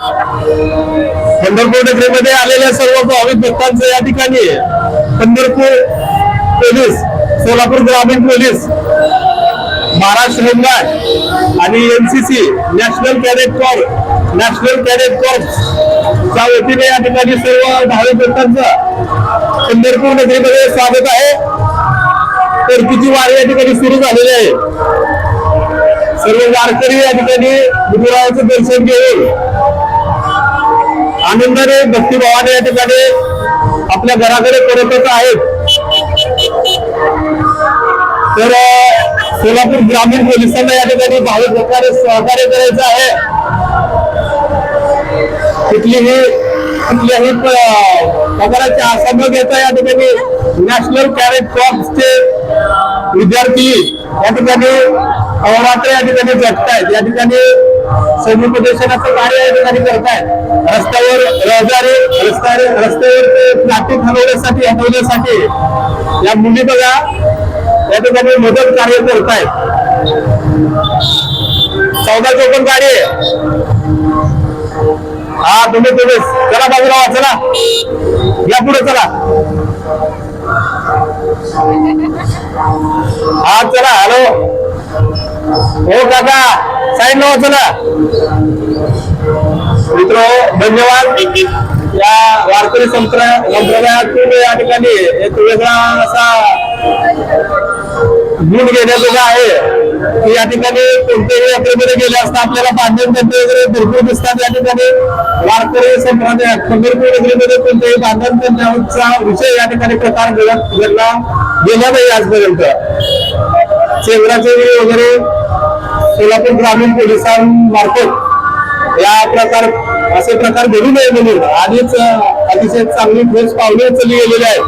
पंढरपूर नगरीमध्ये आलेल्या सर्व भाविक भक्तांचं या ठिकाणी पंढरपूर पोलीस सोलापूर ग्रामीण पोलीस महाराष्ट्र होमगार्ड आणि NCC national cadet corps national cadet corps च्या वतीने या ठिकाणी सर्व भाविक भक्तांचं पंढरपूर नगरीमध्ये स्वागत आहे. परतीची वारी या ठिकाणी सुरू झालेली आहे. सर्व वारकरी या ठिकाणी गुरुवाराचं दर्शन घेऊन आनंदाने भक्तिभावाने या ठिकाणी आपल्या घराकडे परतच आहेत. तर सोलापूर ग्रामीण पोलिसांना या ठिकाणी भाविक प्रकारे सहकार्य करायचं आहे. कुठलीही कुठल्याही प- प्रकाराची आशा घेता या ठिकाणी नॅशनल कॅरेट कॉर्प्सचे विद्यार्थी या ठिकाणी अहोरात्र या ठिकाणी जगतायत या ठिकाणी समुपदेशनाचं कार्य या ठिकाणी करतायत. रस्त्यावर रहदारी रस्त्या रस्त्यावर ट्रॅफिक हलवण्यासाठी हटवण्यासाठी या मुली बघा या ठिकाणी मदत कार्य करतायत. चौदा चौपन गाडी आहे. हा तुम्ही तुम्ही चला बाजूला चला. या पुढे चला. हा चला हॅलो. हो काका. साईड वा चला मित्र धन्यवाद. या वारकरी संप्रदायातून या ठिकाणी एक वेगळा असा गुण घेण्याजोगा आहे. की या ठिकाणी कोणत्याही यात्रेमध्ये गेले असता आपल्याला बांधण तंत्र वगैरे भरपूर दिसतात. या ठिकाणी वारकरी संप्रदायात पंढरपूर नगरीमध्ये कोणत्याही बांधण तंत्राचा विषय या ठिकाणी प्रकार घडत घडला गेला नाही आजपर्यंत. चेंद्राचे वगैरे सोलापूर ग्रामीण पोलिसांमार्फत या प्रकार असे प्रकार घडू नये म्हणून. आधीच अतिशय चांगली ठोस पावले उचलली गेलेली आहेत.